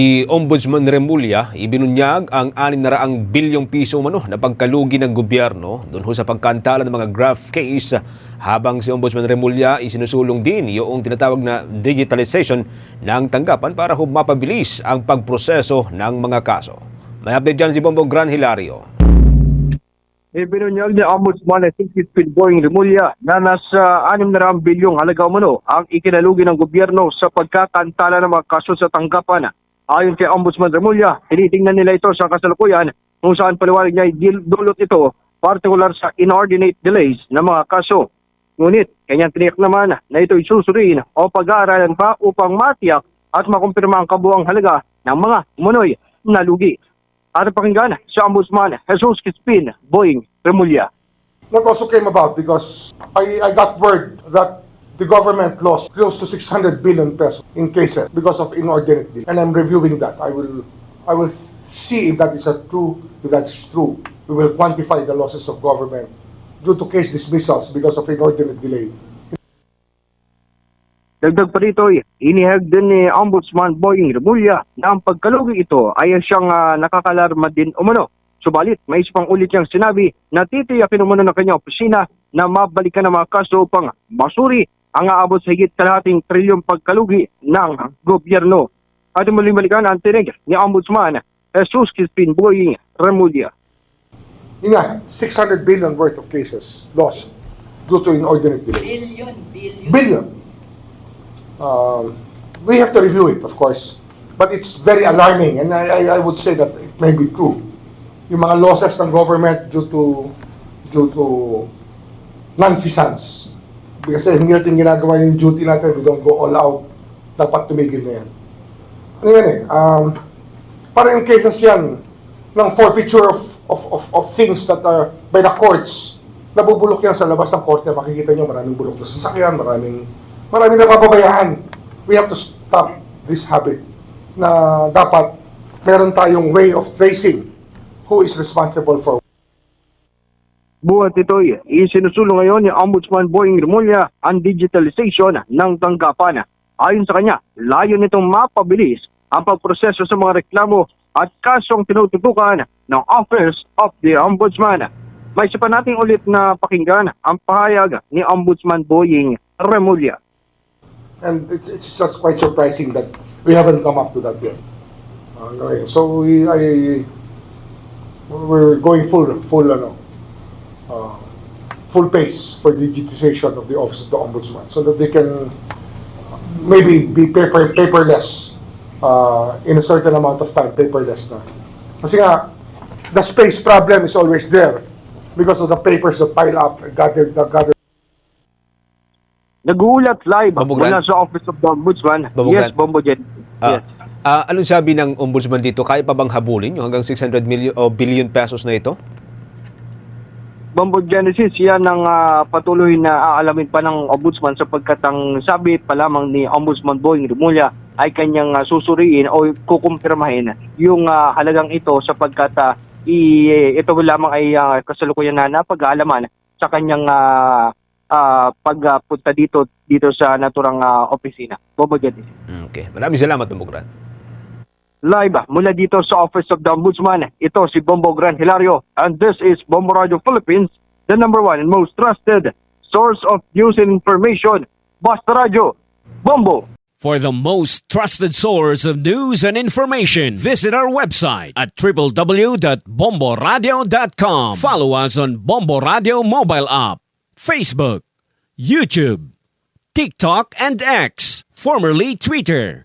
Si Ombudsman Remulla ibinunyag ang 600 bilyong piso umano na pagkalugi ng gobyerno doon ho sa pagkantala ng mga graft case habang si Ombudsman Remulla isinusulong din yung tinatawag na digitalization ng tanggapan para ho mapabilis ang pagproseso ng mga kaso. May update dyan si Bombo Gran Hilario. Ibinunyag ni Ombudsman na Tingkit Pinboying Remulla na nasa 600 bilyong halaga umano ang ikinalugi ng gobyerno sa pagkakantala ng mga kaso sa tanggapan. Ayon kay Ombudsman Remulla, tinitingnan nila ito sa kasalukuyan kung saan paliwanag niya dulot ito partikular sa inordinate delays ng mga kaso. Ngunit, kanyang tiniyak naman na ito'y susuriin o pag-aaralan pa upang matiyak at makumpirma ang kabuang halaga ng mga umunoy na lugi. At pakinggan si Ombudsman Jesus Crispin Boying Remulla. That also came about because I, I got word that the government lost close to 600 billion pesos in cases because of inordinate deal. And I'm reviewing that. I will I will see if that is a true if that is true. We will quantify the losses of government due to case dismissals because of inordinate delay. Dagdag pa rito, inihag din ni Ombudsman Boying Remulla na ang pagkalugi ito ay siyang ah, nakakalarma din umano. Subalit, may isa pang ulit niyang sinabi na titiyakin umano ng kanyang opisina na mabalikan ang mga kaso upang masuri ang aabot sa higit kalahating trilyong pagkalugi ng gobyerno. At muling balikan ang tinig ni Ombudsman Jesus Crispin Boying Remulla. Yun nga, 600 billion worth of cases lost due to inordinate delay. Billion, billion. billion. Um, we have to review it, of course, but it's very alarming, and I, I, I would say that it may be true. Yung mga losses ng government due to due to non-feasance. Kasi hindi natin ginagawa yung duty natin, we don't go all out. Dapat tumigil na yan. Ano yan eh, um, parang yung cases yan ng forfeiture of, of, of, of things that are by the courts, nabubulok yan sa labas ng korte. Makikita nyo maraming bulok na sasakyan, maraming, maraming napapabayaan. We have to stop this habit na dapat meron tayong way of tracing who is responsible for Buhat ito'y isinusulong ngayon ni Ombudsman Boying Remulla ang digitalization ng tanggapan. Ayon sa kanya, layo nitong mapabilis ang pagproseso sa mga reklamo at kasong tinututukan ng Office of the Ombudsman. May isa pa nating ulit na pakinggan ang pahayag ni Ombudsman Boying Remulla. And it's, it's just quite surprising that we haven't come up to that yet. Uh, so we, I, we're going full, full, ano, uh, full pace for digitization of the Office of the Ombudsman so that they can maybe be paper, paperless uh, in a certain amount of time, paperless na. Kasi nga, the space problem is always there because of the papers that pile up, gather, gather Nag-uulat live Bombo mula sa Office of the Ombudsman. Bombo yes. Bombo Jen. Ah, Yes. ah, anong sabi ng Ombudsman dito? Kaya pa bang habulin yung hanggang 600 million o billion pesos na ito? Bombo Genesis, yan ang ah, patuloy na aalamin pa ng Ombudsman sapagkat ang sabi pa lamang ni Ombudsman Boying Remulla ay kanyang ah, susuriin o kukumpirmahin yung ah, halagang ito sapagkat ah, i, ito lamang ay ah, kasalukuyan na napag-aalaman sa kanyang ah, ah, pagpunta dito dito sa naturang ah, opisina. Bombo Genesis. Okay. Maraming salamat, Bombo Gran. Live mula dito sa Office of the Ombudsman, ito si Bombo Gran Hilario and this is Bombo Radio Philippines, the number one and most trusted source of news and information. Basta Radio, Bombo! For the most trusted source of news and information, visit our website at www.bomboradio.com. Follow us on Bombo Radio mobile app, Facebook, YouTube, TikTok, and X, formerly Twitter.